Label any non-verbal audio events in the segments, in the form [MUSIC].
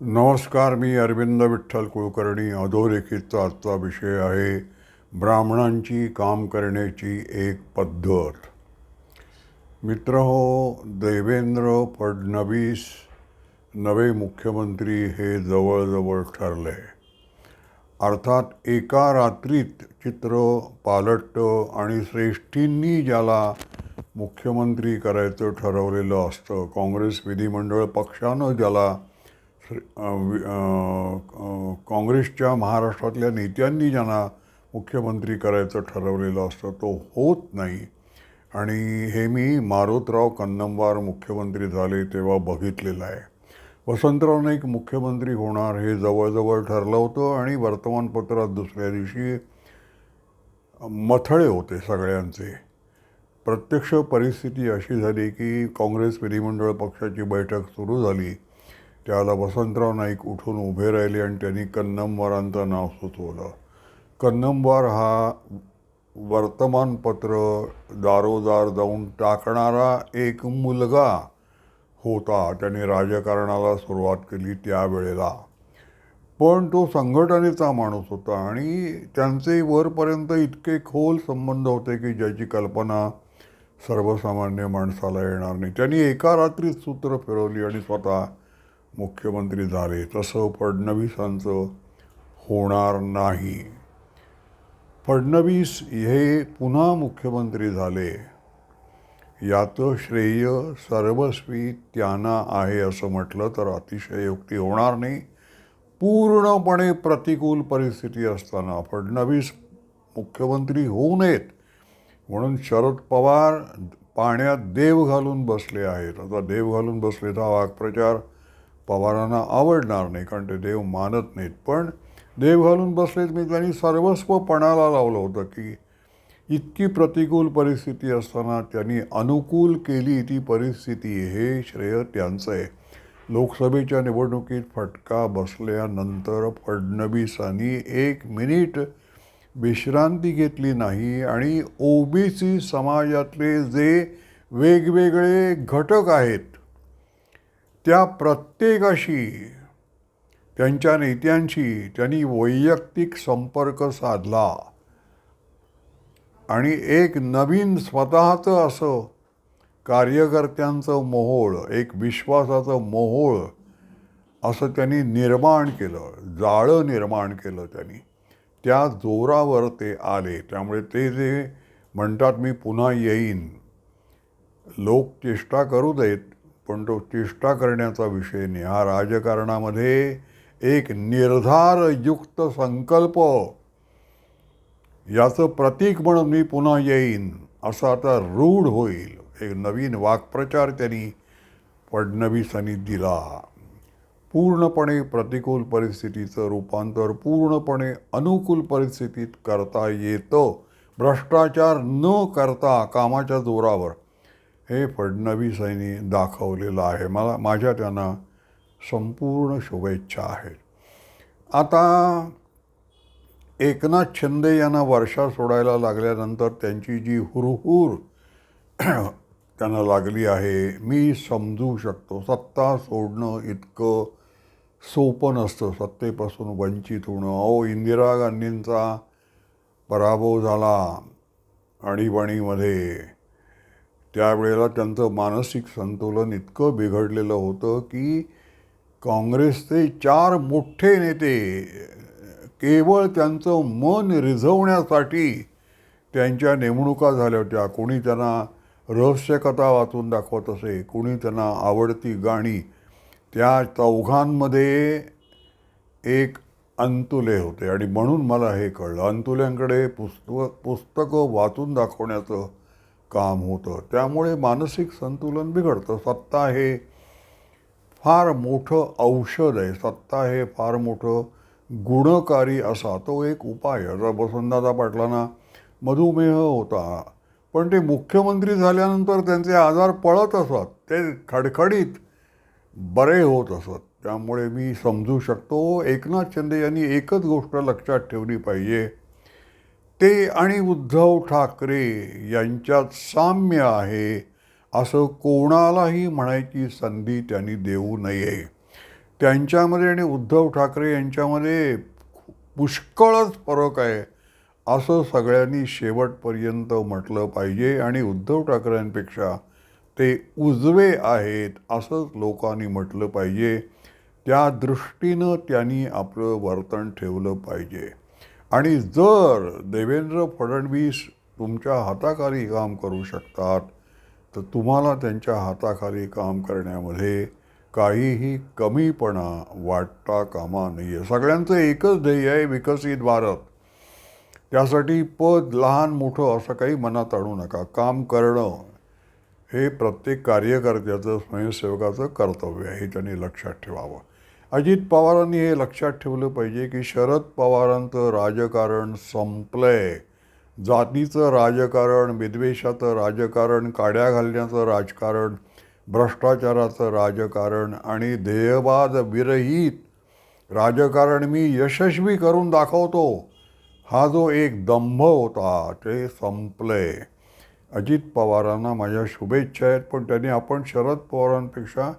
नमस्कार मी अरविंद विठ्ठल कुलकर्णी. अधोरेखितचा आजचा विषय आहे. ब्राह्मणांची काम करण्याची एक पद्धत. मित्र हो देवेंद्र फडणवीस नवे मुख्यमंत्री हे जवळजवळ ठरले. अर्थात एका रात्रीत चित्र पालटतं आणि श्रेष्ठींनी ज्याला मुख्यमंत्री करायचं ठरवलेलं असतं काँग्रेस विधिमंडळ पक्षानं ज्याला काँग्रेसच्या महाराष्ट्रातल्या नेत्यांनी ज्यांना मुख्यमंत्री करायचं ठरवलेलं असतं तो होत नाही. आणि हे मी मारुतराव कन्नमवार मुख्यमंत्री झाले तेव्हा बघितलेलं आहे. वसंतराव नाईक मुख्यमंत्री होणार हे जवळजवळ ठरलं होतं आणि वर्तमानपत्रात दुसऱ्या दिवशी मथळे होते सगळ्यांचे. प्रत्यक्ष परिस्थिती अशी झाली की काँग्रेस विधिमंडळ पक्षाची बैठक सुरू झाली. त्याला वसंतराव नाईक उठून उभे राहिले आणि त्यांनी कन्नमवारांचं नाव सुचवलं. कन्नमवार हा वर्तमानपत्र दारोदार जाऊन टाकणारा एक मुलगा होता. त्याने राजकारणाला सुरुवात केली त्यावेळेला. पण तो संघटनेचा माणूस होता आणि त्यांचे वरपर्यंत इतके खोल संबंध होते की ज्याची कल्पना सर्वसामान्य माणसाला येणार नाही. त्यांनी एका रात्रीत सूत्र फिरवली आणि स्वतः मुख्यमंत्री झाले तसं फडणवीसांचं होणार नाही. फडणवीस हे पुन्हा मुख्यमंत्री झाले. याचं श्रेय सर्वस्वी त्यांना आहे असं म्हटलं तर अतिशयोक्ती होणार नाही. पूर्णपणे प्रतिकूल परिस्थिती असताना फडणवीस मुख्यमंत्री होऊ नयेत म्हणून शरद पवार पाण्यात देव घालून बसले आहेत. आता देव घालून बसले हा वाक्प्रचार पवारांना आवडणार नाही कारण ते देव मानत नाहीत. पण देव घालून बसलेत मी त्यांनी सर्वस्व पणाला लावलं होतं की इतकी प्रतिकूल परिस्थिती असताना त्यांनी अनुकूल केली ती परिस्थिती. हे श्रेय त्यांचं आहे. लोकसभेच्या निवडणुकीत फटका बसल्यानंतर फडणवीसांनी एक मिनिट विश्रांती घेतली नाही आणि ओबीसी समाजातले जे वेगवेगळे घटक आहेत त्या प्रत्येकाशी त्यांच्या नेत्यांशी त्यांनी वैयक्तिक संपर्क साधला. आणि एक नवीन स्वतःचं असं कार्यकर्त्यांचं मोहोळ एक विश्वासाचं मोहोळ असं त्यांनी निर्माण केलं जाळं निर्माण केलं त्यांनी. त्या जोरावर ते आले. त्यामुळे ते जे म्हणतात मी पुन्हा येईन. लोक चेष्टा करू देत पण तो चेष्टा करण्याचा विषय नाही. हा राजकारणामध्ये एक निर्धारयुक्त संकल्प. याचं प्रतीक म्हणून मी पुन्हा येईन असं आता रूढ होईल. एक नवीन वाक्प्रचार त्यांनी फडणवीसांनी दिला. पूर्णपणे प्रतिकूल परिस्थितीचं रूपांतर पूर्णपणे अनुकूल परिस्थितीत करता येतं. भ्रष्टाचार न करता कामाच्या जोरावर हे फडणवीसांनी दाखवलेलं आहे. मला माझ्या त्यांना संपूर्ण शुभेच्छा आहेत. आता एकनाथ शिंदे यांना वर्षा सोडायला लागल्यानंतर त्यांची जी हुरहुर [CLEARS THROAT] त्यांना लागली आहे मी समजू शकतो. सत्ता सोडणं इतकं सोपं नसतं. सत्तेपासून वंचित होणं. अहो इंदिरा गांधींचा पराभव झाला आणीबाणीमध्ये. त्यावेळेला त्यांचं मानसिक संतुलन इतकं बिघडलेलं होतं की काँग्रेसचे चार मोठे नेते केवळ त्यांचं मन रिझवण्यासाठी त्यांच्या नेमणुका झाल्या होत्या. कोणी त्यांना रहस्यकथा वाचून दाखवत असे कोणी त्यांना आवडती गाणी. त्या चौघांमध्ये एक अंतुले होते. आणि म्हणून मला हे कळलं. अंतुल्यांकडे पुस्तक पुस्तकं वाचून दाखवण्याचं काम होतं. त्यामुळे मानसिक संतुलन बिघडतं. सत्ता हे फार मोठं औषध आहे. सत्ता हे फार मोठं गुणकारी असा तो एक उपाय आता वसंतदादा पाटलांना मधुमेह होता. पण ते मुख्यमंत्री झाल्यानंतर त्यांचे आजार पळत असत. ते खडखडीत बरे होत असत. त्यामुळे मी समजू शकतो एकनाथ शिंदे यांनी एकच गोष्ट लक्षात ठेवली पाहिजे. ते आणि उद्धव ठाकरे यांच्यात साम्य आहे असं कोणालाही म्हणायची संधी त्यांनी देऊ नये. त्यांच्यामध्ये आणि उद्धव ठाकरे यांच्यामध्ये पुष्कळच फरक आहे असं सगळ्यांनी शेवटपर्यंत म्हटलं पाहिजे. आणि उद्धव ठाकरेंपेक्षा ते उजवे आहेत असंच लोकांनी म्हटलं पाहिजे. त्या दृष्टीनं त्यांनी आपलं वर्तन ठेवलं पाहिजे. आणि जर देवेंद्र फडणवीस तुमच्या हाताखाली काम करू शकतात तर तुम्हाला त्यांच्या हाताखाली काम करण्यामध्ये काहीही कमीपणा वाटता कामा नाही आहे सगळ्यांचं एकच ध्येय आहे विकसित भारत. त्यासाठी पद लहान मोठं असं काही मनात आणू नका. काम करणं हे प्रत्येक कार्यकर्त्याचं स्वयंसेवकाचं कर्तव्य आहे हे त्यांनी लक्षात ठेवावं. अजित पवारांनी हे लक्षात ठेवलं पाहिजे की शरद पवारांचं राजकारण संपलंय. जातीचं राजकारण विद्वेषाचं राजकारण काड्या घालण्याचं राजकारण भ्रष्टाचाराचं राजकारण आणि ध्येयवाद विरहित राजकारण मी यशस्वी करून दाखवतो. हा जो एक दंभ होता ते संपलंय. अजित पवारांना माझ्या शुभेच्छा आहेत पण त्यांनी आपण शरद पवारांपेक्षा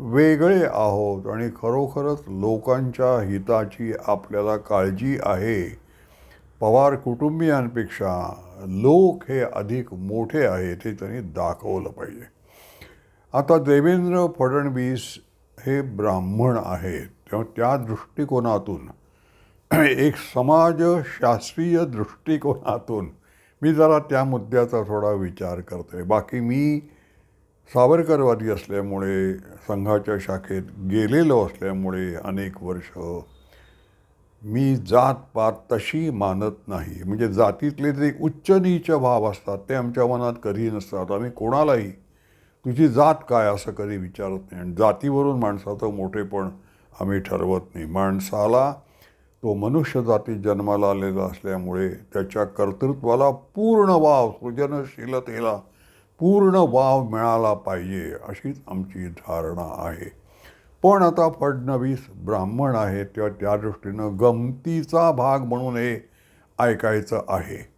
वेगळे आहोत आणि खरोखरच लोकांच्या हिताची आपल्याला काळजी आहे. पवार कुटुंबियांपेक्षा लोक हे अधिक मोठे आहेत हे त्यांनी दाखवलं पाहिजे. आता देवेंद्र फडणवीस हे ब्राह्मण आहेत. तेव्हा त्या दृष्टिकोनातून एक समाजशास्त्रीय दृष्टिकोनातून मी जरा त्या मुद्द्याचा थोडा विचार करतोय. बाकी मी सावरकरवादी असल्यामुळे संघाच्या शाखेत गेलेलो असल्यामुळे अनेक वर्ष मी जात पात तशी मानत नाही. म्हणजे जातीतले जे उच्च नीच भाव असतात ते आमच्या मनात कधी नसतात. आम्ही कोणालाही तुझी जात काय असं कधी विचारत नाही. आणि जातीवरून माणसाचं मोठेपण आम्ही ठरवत नाही. माणसाला तो मनुष्य जातीत जन्माला आलेला असल्यामुळे त्याच्या कर्तृत्वाला पूर्ण वाव सृजनशीलतेला पूर्ण वाव मिळाला पाहिजे अशीच आमची धारणा आहे. पण आता फडणवीस ब्राह्मण आहे तेव्हा त्या दृष्टीनं गमतीचा भाग म्हणून हे ऐकायचं आहे.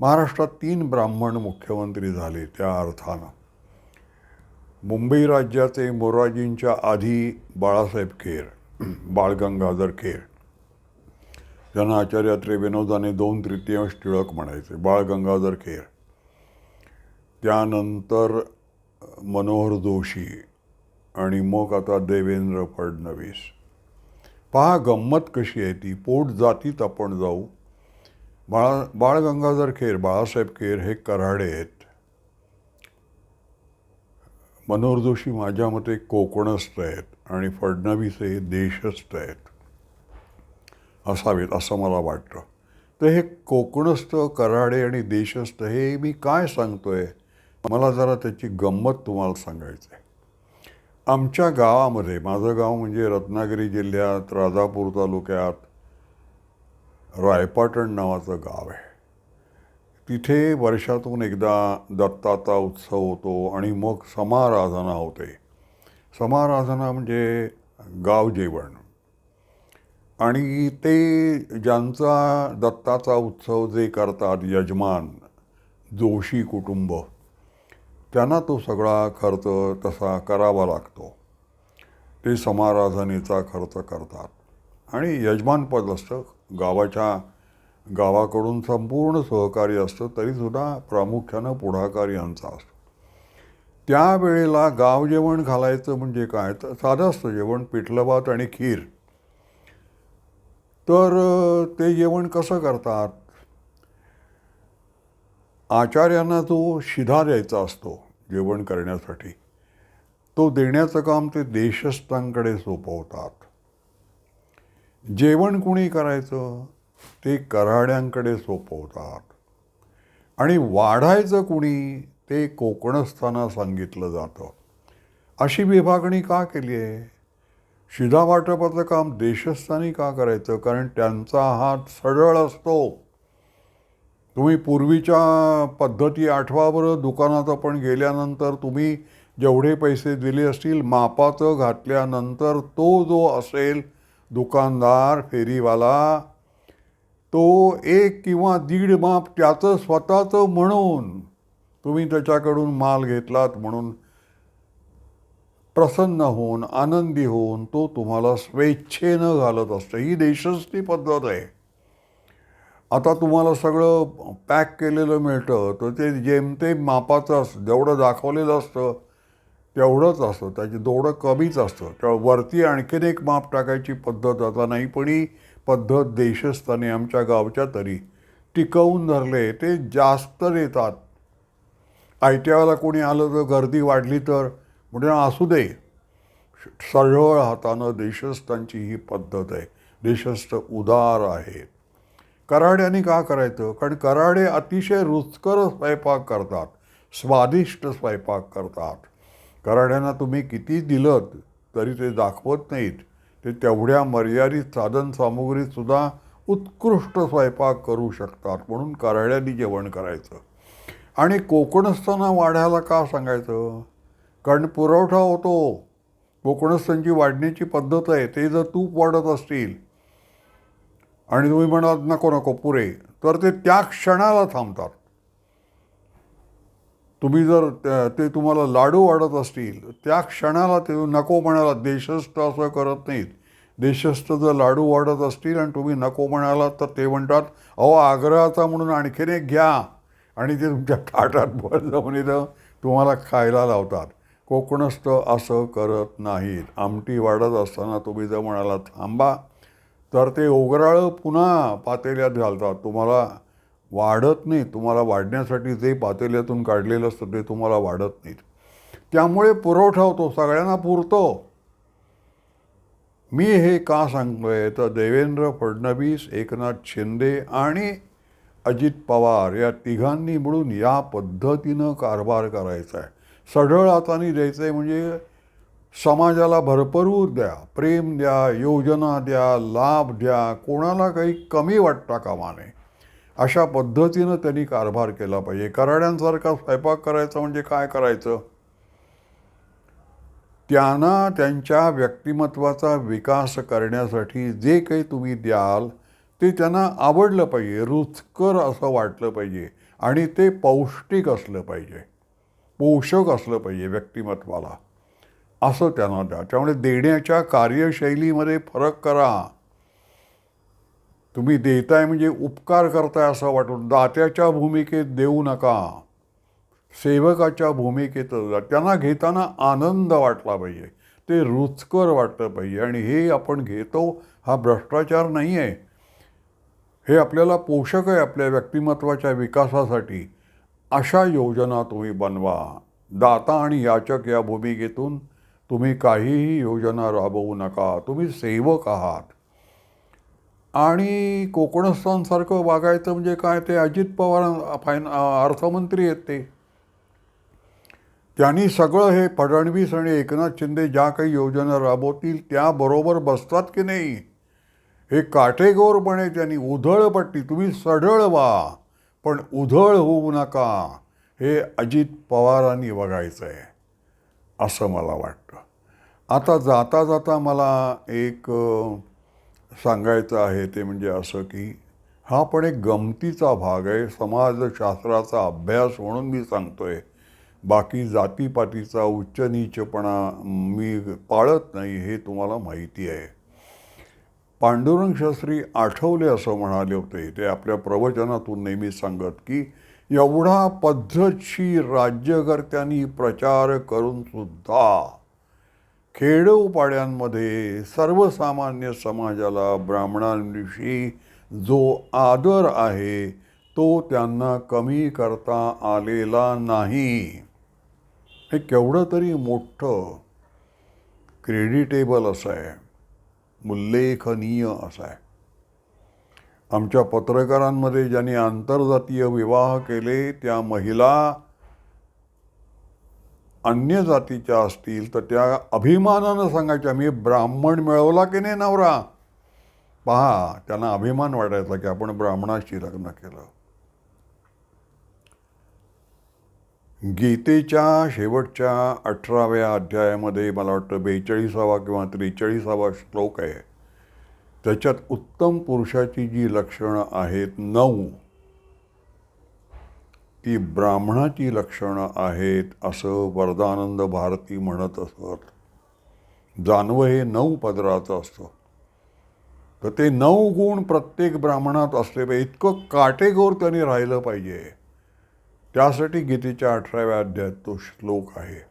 महाराष्ट्रात तीन ब्राह्मण मुख्यमंत्री झाले त्या अर्थानं. मुंबई राज्याचे मोराजींच्या आधी बाळासाहेब खेर बाळगंगाधर खेर. ज्यांना आचार्यात्रे विनोदाने दोन तृतीयांश टिळक म्हणायचे बाळ गंगाधर खेर. त्यानंतर मनोहर जोशी आणि मग आता देवेंद्र फडणवीस. पहा गंमत कशी आहे ती. पोट जातीत आपण जाऊ. बाळा बाळ गंगाधर खेर बाळासाहेब खेर हे कराडे आहेत. मनोहर जोशी माझ्या मते कोकणस्थ आहेत आणि फडणवीस हे देशस्थ आहेत. असावेत असं मला वाटतं. तर हे कोकणस्थ कराडे आणि देशस्थ हे मी काय सांगतोय? मला जरा त्याची गंमत तुम्हाला सांगायचं आहे. आमच्या गावामध्ये माझं गाव म्हणजे रत्नागिरी जिल्ह्यात राजापूर तालुक्यात रायपाटण नावाचं गाव आहे. तिथे वर्षातून एकदा दत्ताचा उत्सव होतो आणि मग समाराधना होते. समाराधना म्हणजे गाव जेवण. आणि ते ज्यांचा दत्ताचा उत्सव जे करतात यजमान जोशी कुटुंब त्यांना तो सगळा खर्च तसा करावा लागतो. ते समाराधनेचा खर्च करतात. आणि यजमानपद असतं गावाच्या गावाकडून संपूर्ण सहकार्य असतं तरीसुद्धा प्रामुख्यानं पुढाकार यांचा असतो. त्यावेळेला गाव जेवण घालायचं म्हणजे काय? तर साधं असतं जेवण पिठलं भात आणि खीर. तर ते जेवण कसं करतात? आचार्यांना जो शिधा द्यायचा असतो. जेवण करण्यासाठी. तो देण्याचं काम ते देशस्थांकडे सोपवतात. जेवण कुणी करायचं? ते कराड्यांकडे सोपवतात. आणि वाढायचं कुणी? ते कोकणस्थांना सांगितलं जातं. अशी विभागणी का केली आहे? शिधावाटपाचं काम देशस्थानी का करायचं? कारण त्यांचा हात सरळ असतो. तुम्ही पूर्वीच्या पद्धती आठवा बरं दुकानात आपण गेल्यानंतर तुम्ही जेवढे पैसे दिले असतील मापाचं घातल्यानंतर तो जो असेल दुकानदार फेरीवाला तो एक किंवा दीड माप त्याचं स्वतःचं म्हणून तुम्ही त्याच्याकडून माल घेतलात म्हणून प्रसन्न होऊन आनंदी होऊन तो तुम्हाला स्वेच्छेनं घालत असतं. ही देशस्थ पद्धत आहे. आता तुम्हाला सगळं पॅक केलेलं मिळतं तर ते जेमतेम मापाचं असतं जेवढं दाखवलेलं असतं तेवढंच असतं. त्याची दोडं कमीच असतं. त्या वरती आणखीन एक माप टाकायची पद्धत आता नाही पण ही पद्धत देशस्थानी आमच्या गावच्या तरी टिकवून धरले ते जास्त देतात. आयत्याला कोणी आलं तर गर्दी वाढली तर म्हणजे असू दे. सरळ हातानं देशस्थांची ही पद्धत आहे. देशस्थ उदार आहेत. कराड्याने का करायचं? कारण कराडे अतिशय रुचकर स्वयंपाक करतात. स्वादिष्ट स्वयंपाक करतात. कराड्यांना तुम्ही किती दिलं तरी ते दाखवत नाहीत. ते तेवढ्या मर्यादित साधनसामुग्रीतसुद्धा उत्कृष्ट स्वयंपाक करू शकतात. म्हणून कराड्यांनी जेवण करायचं. आणि कोकणस्थांना वाढायला का सांगायचं? कारण पुरवठा होतो. कोकणस्थांची वाढण्याची पद्धत आहे. ते जर तूप वाढत असतील आणि तुम्ही म्हणाल नको नको पुरे. तर ते त्या क्षणाला थांबतात. तुम्ही जर त्या- ते तुम्हाला लाडू वाढत असतील त्या क्षणाला ते नको म्हणाला देशस्थ असं करत नाहीत. देशस्थ जर लाडू वाढत असतील आणि तुम्ही नको म्हणालात तर ते म्हणतात अहो आग्रहाचा म्हणून आणखीन एक घ्या. आणि ते तुमच्या ताटात भर जाऊन येतं तुम्हाला खायला लावतात. कोकणस्थ असं करत नाहीत. आमटी वाढत असताना तुम्ही जर म्हणाला थांबा तर ते ओगराळं पुन्हा पातेल्यात घालतात. तुम्हाला वाढत नाही. तुम्हाला वाढण्यासाठी जे पातेल्यातून काढलेलं असतं ते तुम्हाला वाढत नाहीत. त्यामुळे पुरवठा होतो. सगळ्यांना पुरतो. मी हे का सांगतोय? तर देवेंद्र फडणवीस एकनाथ शिंदे आणि अजित पवार या तिघांनी मिळून या पद्धतीनं कारभार करायचा आहे. सढळ हाताने द्यायचं आहे म्हणजे समाजाला भरपूर द्या प्रेम द्या योजना द्या लाभ द्या कोणाला काही कमी वाटता कामा नये. अशा पद्धतीनं त्यांनी कारभार केला पाहिजे. कराड्यांसारखा स्वयंपाक करायचा म्हणजे काय करायचं? त्यांना त्यांच्या व्यक्तिमत्वाचा विकास करण्यासाठी जे काही तुम्ही द्याल ते त्यांना आवडलं पाहिजे रुचकर असं वाटलं पाहिजे आणि ते पौष्टिक असलं पाहिजे पोषक असलं पाहिजे व्यक्तिमत्वाला. असं त्यांना द्या. त्यामुळे देण्याच्या कार्यशैलीमध्ये फरक करा. तुम्ही देताय म्हणजे उपकार करताय असं वाटून दात्याच्या भूमिकेत देऊ नका. सेवकाच्या भूमिकेत त्यांना घेताना आनंद वाटला पाहिजे. ते रुचकर वाटलं पाहिजे. आणि हे आपण घेतो हा भ्रष्टाचार नाही आहे हे आपल्याला पोषक आहे आपल्या व्यक्तिमत्वाच्या विकासासाठी. अशा योजना तुम्ही बनवा. दाता आणि याचक या भूमिकेतून तुम्ही काहीही योजना राबवू नका तुम्ही सेवक आहात. आणि कोकणस्थांसारखं वागायचं म्हणजे काय? ते अजित पवार फायन अर्थमंत्री आहेत ते. त्यांनी सगळं हे फडणवीस आणि एकनाथ शिंदे ज्या काही योजना राबवतील त्याबरोबर बसतात की नाही? हे काटेगोरपणे त्यांनी उधळपट्टी तुम्ही सढळ व्हा पण उधळ होऊ नका हे अजित पवारांनी बघायचं आहे असं मला वाटतं. आता जाता जाता मला एक सांगायचं आहे ते म्हणजे असं की हा पण एक गमतीचा भाग आहे. समाजशास्त्राचा अभ्यास म्हणून मी सांगतोय. बाकी जातीपातीचा उच्च नीचपणा मी पाळत नाही हे तुम्हाला माहिती आहे. पांडुरंग शास्त्री आठवले असं म्हणाले होते. ते आपल्या प्रवचनातून नेहमी सांगत की एवढा पद्धतशीर राज्यकर्त्यांनी प्रचार करूनसुद्धा खेडोपाड्यांमध्ये सर्वसामान्य समाजाला ब्राह्मणांविषयी जो आदर आहे तो त्यांना कमी करता आलेला नाही. हे केवढं तरी मोठं क्रेडिटेबल असं आहे उल्लेखनीय असं आहे. आमच्या पत्रकारांमध्ये ज्यांनी आंतरजातीय विवाह केले त्या महिला अन्य जातीच्या असतील तर त्या अभिमानानं सांगायच्या मी ब्राह्मण मिळवला की नाही नवरा? पहा त्यांना अभिमान वाटायचा की आपण ब्राह्मणाशी लग्न केलं. गीतेच्या शेवटच्या अठराव्या अध्यायामध्ये मला वाटतं बेचाळीसावा किंवा त्रेचाळीसावा श्लोक आहे. त्याच्यात उत्तम पुरुषाची जी लक्षणं आहेत नऊ ती ब्राह्मणाची लक्षणं आहेत असं वरदानंद भारती म्हणत असत. जानवं हे नऊ पदराचं असतं. तर ते नऊ गुण प्रत्येक ब्राह्मणात असले पाहिजे. इतकं काटेगोर त्यांनी राहिलं पाहिजे. त्यासाठी गीतेच्या अठराव्या अध्यायात तो श्लोक आहे.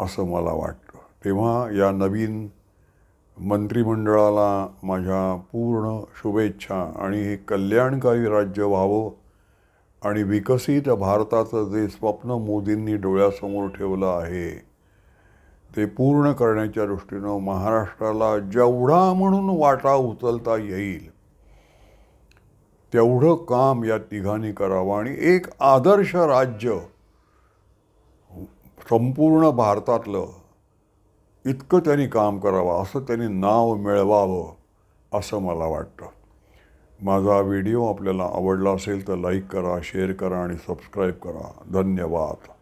असं मला वाटतं. तेव्हा या नवीन मंत्रिमंडळाला माझ्या पूर्ण शुभेच्छा आणि हे कल्याणकारी राज्य व्हावं आणि विकसित भारताचं जे स्वप्न मोदींनी डोळ्यासमोर ठेवलं आहे ते पूर्ण करण्याच्या दृष्टीनं महाराष्ट्राला जेवढा म्हणून वाटा उचलता येईल तेवढं काम या तिघांनी करावं आणि एक आदर्श राज्य संपूर्ण भारतातलं इतकं त्यांनी काम करावं असं त्यांनी नाव मिळवावं असं मला वाटतं. माझा व्हिडिओ आपल्याला आवडला असेल तर लाईक करा शेअर करा आणि सबस्क्राईब करा. धन्यवाद.